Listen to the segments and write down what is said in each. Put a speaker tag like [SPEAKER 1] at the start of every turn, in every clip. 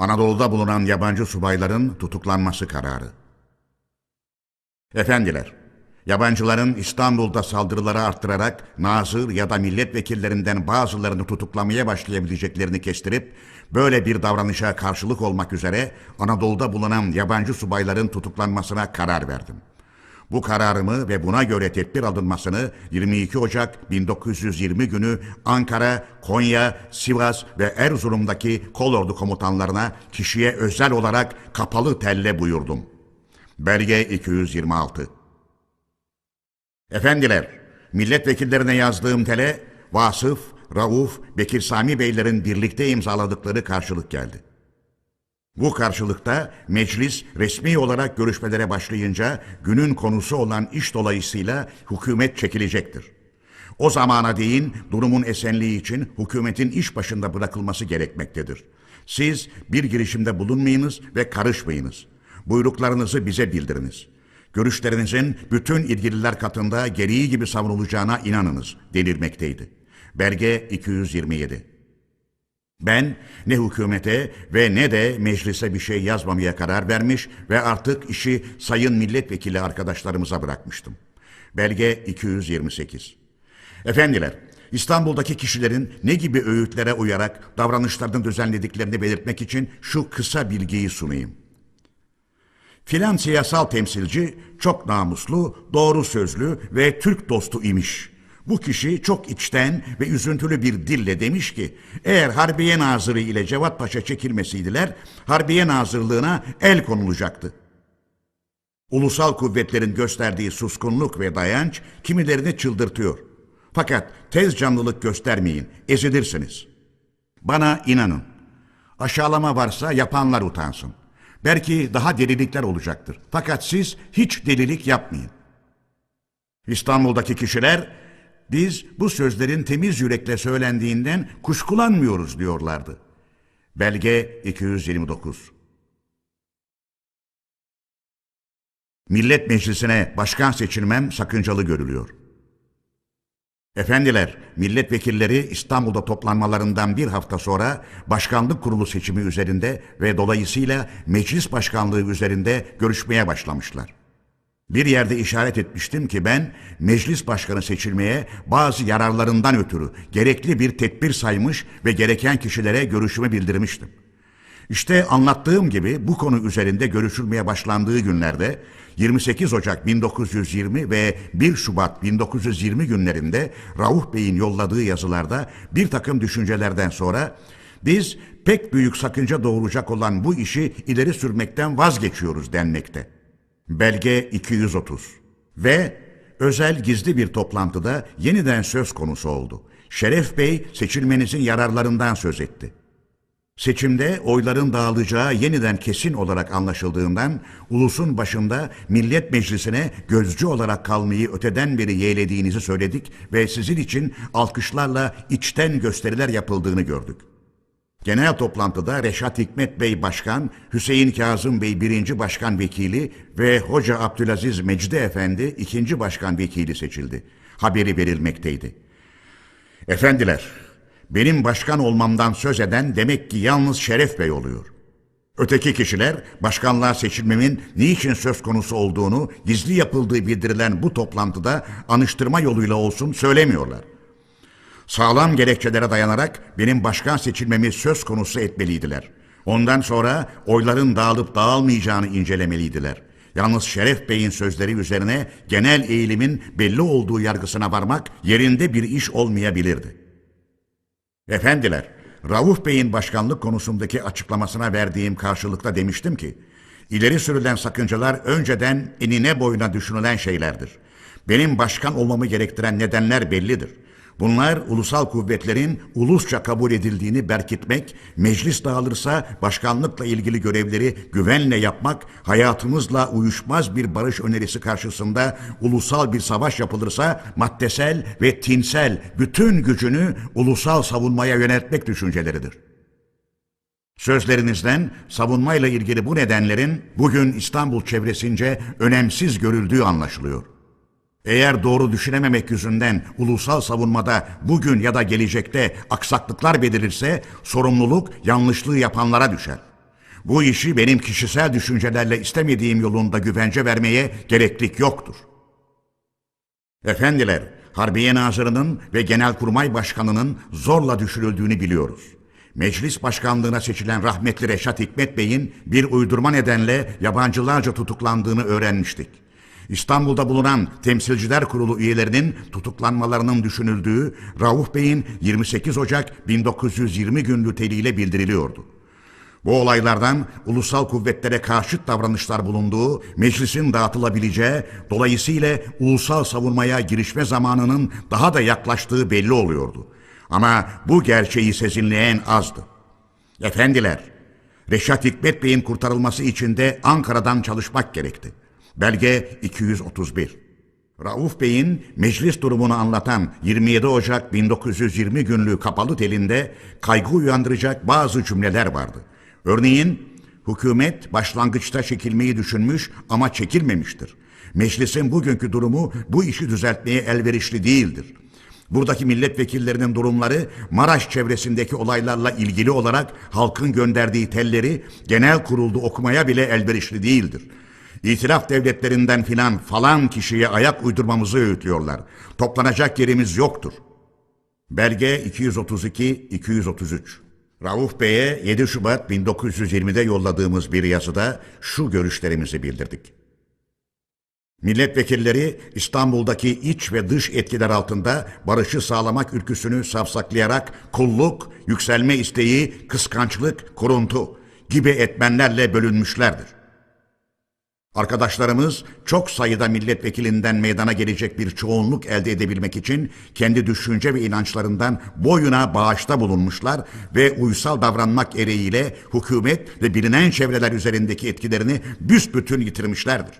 [SPEAKER 1] Anadolu'da bulunan yabancı subayların tutuklanması kararı. Efendiler, yabancıların İstanbul'da saldırıları arttırarak nazır ya da milletvekillerinden bazılarını tutuklamaya başlayabileceklerini kestirip böyle bir davranışa karşılık olmak üzere Anadolu'da bulunan yabancı subayların tutuklanmasına karar verdim. Bu kararımı ve buna göre tedbir alınmasını 22 Ocak 1920 günü Ankara, Konya, Sivas ve Erzurum'daki kolordu komutanlarına kişiye özel olarak kapalı telle buyurdum. Belge 226 Efendiler, milletvekillerine yazdığım tele Vasıf, Rauf, Bekir Sami Beylerin birlikte imzaladıkları karşılık geldi. Bu karşılıkta meclis resmi olarak görüşmelere başlayınca günün konusu olan iş dolayısıyla hükümet çekilecektir. O zamana değin durumun esenliği için hükümetin iş başında bırakılması gerekmektedir. Siz bir girişimde bulunmayınız ve karışmayınız. Buyruklarınızı bize bildiriniz. Görüşlerinizin bütün ilgililer katında gereği gibi savunulacağına inanınız denilmekteydi. Belge 227 ben ne hükümete ve ne de meclise bir şey yazmamaya karar vermiş ve artık işi sayın milletvekili arkadaşlarımıza bırakmıştım. Belge 228 Efendiler, İstanbul'daki kişilerin ne gibi öğütlere uyarak davranışlarını düzenlediklerini belirtmek için şu kısa bilgiyi sunayım. Filan siyasal temsilci çok namuslu, doğru sözlü ve Türk dostu imiş. Bu kişi çok içten ve üzüntülü bir dille demiş ki, eğer Harbiye Nazırı ile Cevat Paşa çekilmesiydiler, Harbiye Nazırlığına el konulacaktı. Ulusal kuvvetlerin gösterdiği suskunluk ve dayanç kimilerini çıldırtıyor. Fakat tez canlılık göstermeyin, ezilirsiniz. Bana inanın. Aşağılama varsa yapanlar utansın. Belki daha delilikler olacaktır. Fakat siz hiç delilik yapmayın. İstanbul'daki kişiler biz bu sözlerin temiz yürekle söylendiğinden kuşkulanmıyoruz diyorlardı. Belge 229 Millet Meclisi'ne başkan seçilmem sakıncalı görülüyor. Efendiler, milletvekilleri İstanbul'da toplanmalarından bir hafta sonra başkanlık kurulu seçimi üzerinde ve dolayısıyla meclis başkanlığı üzerinde görüşmeye başlamışlar. Bir yerde işaret etmiştim ki ben meclis başkanı seçilmeye bazı yararlarından ötürü gerekli bir tedbir saymış ve gereken kişilere görüşümü bildirmiştim. İşte anlattığım gibi bu konu üzerinde görüşülmeye başlandığı günlerde 28 Ocak 1920 ve 1 Şubat 1920 günlerinde Rauf Bey'in yolladığı yazılarda bir takım düşüncelerden sonra biz pek büyük sakınca doğuracak olan bu işi ileri sürmekten vazgeçiyoruz denmekte. Belge 230 ve özel gizli bir toplantıda yeniden söz konusu oldu. Şeref Bey seçilmenizin yararlarından söz etti. Seçimde oyların dağılacağı yeniden kesin olarak anlaşıldığından ulusun başında Millet Meclisi'ne gözcü olarak kalmayı öteden beri yeğlediğinizi söyledik ve sizin için alkışlarla içten gösteriler yapıldığını gördük. Genel toplantıda Reşat Hikmet Bey Başkan, Hüseyin Kazım Bey birinci Başkan Vekili ve Hoca Abdülaziz Mecdi Efendi ikinci Başkan Vekili seçildi. Haberi verilmekteydi. Efendiler, benim başkan olmamdan söz eden demek ki yalnız Şeref Bey oluyor. Öteki kişiler başkanlığa seçilmemin niçin söz konusu olduğunu gizli yapıldığı bildirilen bu toplantıda anıştırma yoluyla olsun söylemiyorlar. Sağlam gerekçelere dayanarak benim başkan seçilmemi söz konusu etmeliydiler. Ondan sonra oyların dağılıp dağılmayacağını incelemeliydiler. Yalnız Şeref Bey'in sözleri üzerine genel eğilimin belli olduğu yargısına varmak yerinde bir iş olmayabilirdi. Efendiler, Rauf Bey'in başkanlık konusundaki açıklamasına verdiğim karşılıkta demiştim ki, ileri sürülen sakıncalar önceden enine boyuna düşünülen şeylerdir. Benim başkan olmamı gerektiren nedenler bellidir. Bunlar ulusal kuvvetlerin ulusça kabul edildiğini berkitmek, meclis dağılırsa başkanlıkla ilgili görevleri güvenle yapmak, hayatımızla uyuşmaz bir barış önerisi karşısında ulusal bir savaş yapılırsa maddesel ve tinsel bütün gücünü ulusal savunmaya yöneltmek düşünceleridir. Sözlerinizden savunmayla ilgili bu nedenlerin bugün İstanbul çevresince önemsiz görüldüğü anlaşılıyor. Eğer doğru düşünememek yüzünden ulusal savunmada bugün ya da gelecekte aksaklıklar belirirse sorumluluk yanlışlığı yapanlara düşer. Bu işi benim kişisel düşüncelerle istemediğim yolunda güvence vermeye gereklik yoktur. Efendiler, Harbiye Nazırı'nın ve Genelkurmay Başkanı'nın zorla düşürüldüğünü biliyoruz. Meclis başkanlığına seçilen rahmetli Reşat Hikmet Bey'in bir uydurma nedenle yabancılarca tutuklandığını öğrenmiştik. İstanbul'da bulunan Temsilciler Kurulu üyelerinin tutuklanmalarının düşünüldüğü Rauf Bey'in 28 Ocak 1920 günlü teliyle bildiriliyordu. Bu olaylardan ulusal kuvvetlere karşıt davranışlar bulunduğu, meclisin dağıtılabileceği, dolayısıyla ulusal savunmaya girişme zamanının daha da yaklaştığı belli oluyordu. Ama bu gerçeği sezinleyen azdı. Efendiler, Reşat Hikmet Bey'in kurtarılması için de Ankara'dan çalışmak gerekti. Belge 231. Rauf Bey'in meclis durumunu anlatan 27 Ocak 1920 günlüğü kapalı telinde kaygı uyandıracak bazı cümleler vardı. Örneğin, hükümet başlangıçta çekilmeyi düşünmüş ama çekilmemiştir. Meclisin bugünkü durumu bu işi düzeltmeye elverişli değildir. Buradaki milletvekillerinin durumları Maraş çevresindeki olaylarla ilgili olarak halkın gönderdiği telleri genel kurulda okumaya bile elverişli değildir. İtilaf devletlerinden filan falan kişiye ayak uydurmamızı öğütlüyorlar. Toplanacak yerimiz yoktur. Belge 232-233 Rauf Bey'e 7 Şubat 1920'de yolladığımız bir yazıda şu görüşlerimizi bildirdik. Milletvekilleri İstanbul'daki iç ve dış etkiler altında barışı sağlamak ülküsünü safsaklayarak kulluk, yükselme isteği, kıskançlık, kuruntu gibi etmenlerle bölünmüşlerdir. Arkadaşlarımız çok sayıda milletvekilinden meydana gelecek bir çoğunluk elde edebilmek için kendi düşünce ve inançlarından boyuna bağışta bulunmuşlar ve uysal davranmak ereğiyle hükümet ve bilinen çevreler üzerindeki etkilerini büsbütün yitirmişlerdir.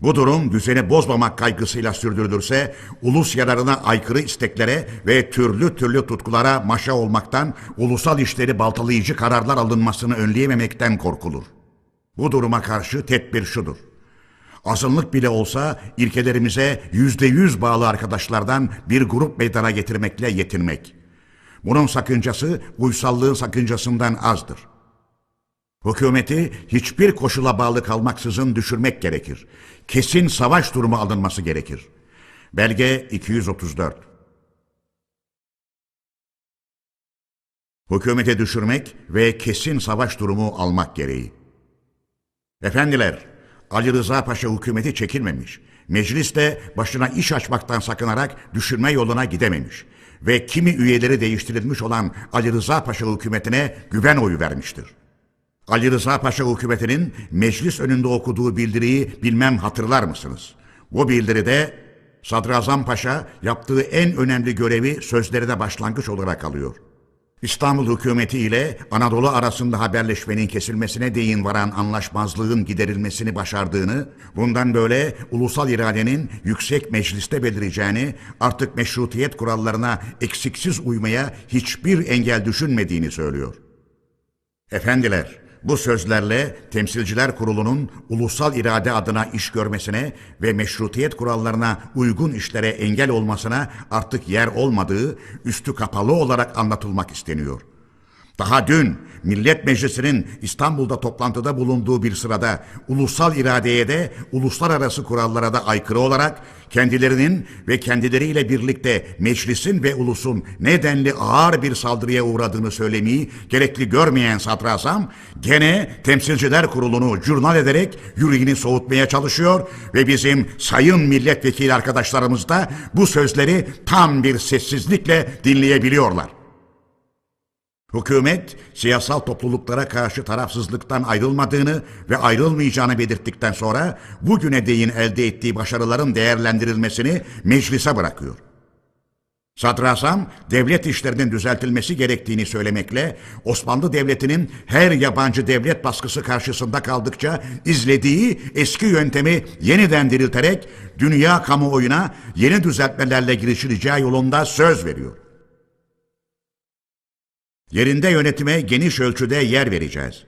[SPEAKER 1] Bu durum düzeni bozmamak kaygısıyla sürdürülürse ulus yararına aykırı isteklere ve türlü türlü tutkulara maşa olmaktan ulusal işleri baltalayıcı kararlar alınmasını önleyememekten korkulur. Bu duruma karşı tedbir şudur. Azınlık bile olsa ilkelerimize yüzde yüz bağlı arkadaşlardan bir grup meydana getirmekle yetinmek. Bunun sakıncası uysallığın sakıncasından azdır. Hükümeti hiçbir koşula bağlı kalmaksızın düşürmek gerekir. Kesin savaş durumu alınması gerekir. Belge 234 Hükümete düşürmek ve kesin savaş durumu almak gereği. Efendiler, Ali Rıza Paşa hükümeti çekilmemiş. Meclis de başına iş açmaktan sakınarak düşürme yoluna gidememiş. Ve kimi üyeleri değiştirilmiş olan Ali Rıza Paşa hükümetine güven oyu vermiştir. Ali Rıza Paşa hükümetinin meclis önünde okuduğu bildiriyi bilmem hatırlar mısınız? Bu bildiride Sadrazam Paşa yaptığı en önemli görevi sözlerine başlangıç olarak alıyor. İstanbul hükümeti ile Anadolu arasında haberleşmenin kesilmesine değin varan anlaşmazlığın giderilmesini başardığını, bundan böyle ulusal iradenin yüksek mecliste belireceğini, artık meşrutiyet kurallarına eksiksiz uymaya hiçbir engel düşünmediğini söylüyor. Efendiler, bu sözlerle Temsilciler Kurulu'nun ulusal irade adına iş görmesine ve meşrutiyet kurallarına uygun işlere engel olmasına artık yer olmadığı üstü kapalı olarak anlatılmak isteniyor. Daha dün Millet Meclisi'nin İstanbul'da toplantıda bulunduğu bir sırada ulusal iradeye de uluslararası kurallara da aykırı olarak kendilerinin ve kendileriyle birlikte meclisin ve ulusun nedenli ağır bir saldırıya uğradığını söylemeyi gerekli görmeyen sadrazam gene temsilciler kurulunu curnal ederek yüreğini soğutmaya çalışıyor ve bizim sayın milletvekili arkadaşlarımız da bu sözleri tam bir sessizlikle dinleyebiliyorlar. Hükümet siyasal topluluklara karşı tarafsızlıktan ayrılmadığını ve ayrılmayacağını belirttikten sonra bugüne değin elde ettiği başarıların değerlendirilmesini meclise bırakıyor. Sadrazam devlet işlerinin düzeltilmesi gerektiğini söylemekle Osmanlı Devleti'nin her yabancı devlet baskısı karşısında kaldıkça izlediği eski yöntemi yeniden dirilterek dünya kamuoyuna yeni düzeltmelerle girişileceği yolunda söz veriyor. Yerinde yönetime geniş ölçüde yer vereceğiz.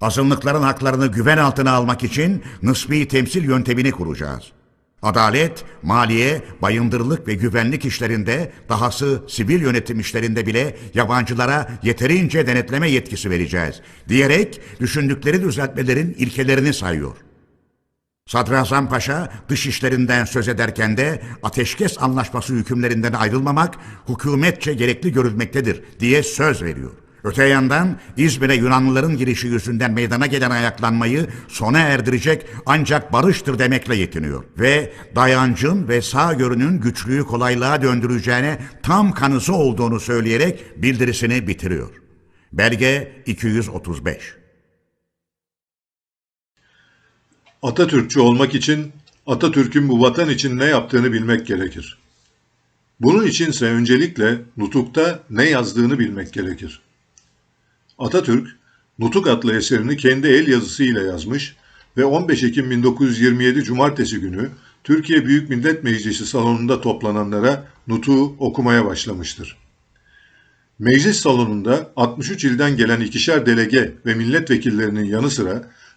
[SPEAKER 1] Azınlıkların haklarını güven altına almak için nısbi temsil yöntemini kuracağız. Adalet, maliye, bayındırlık ve güvenlik işlerinde, dahası sivil yönetim işlerinde bile yabancılara yeterince denetleme yetkisi vereceğiz diyerek düşündükleri düzeltmelerin ilkelerini sayıyor. Sadrazam Paşa dış işlerinden söz ederken de ateşkes anlaşması hükümlerinden ayrılmamak hükümetçe gerekli görülmektedir diye söz veriyor. Öte yandan İzmir'e Yunanlıların girişi yüzünden meydana gelen ayaklanmayı sona erdirecek ancak barıştır demekle yetiniyor. Ve dayancın ve sağgörünün güçlüğü kolaylığa döndüreceğine tam kanısı olduğunu söyleyerek bildirisini bitiriyor. Belge 235
[SPEAKER 2] Atatürkçü olmak için Atatürk'ün bu vatan için ne yaptığını bilmek gerekir. Bunun içinse öncelikle Nutuk'ta ne yazdığını bilmek gerekir. Atatürk, Nutuk adlı eserini kendi el yazısıyla yazmış ve 15 Ekim 1927 Cumartesi günü Türkiye Büyük Millet Meclisi salonunda toplananlara Nutuk'u okumaya başlamıştır. Meclis salonunda 63 ilden gelen ikişer delege ve milletvekillerinin yanı sıra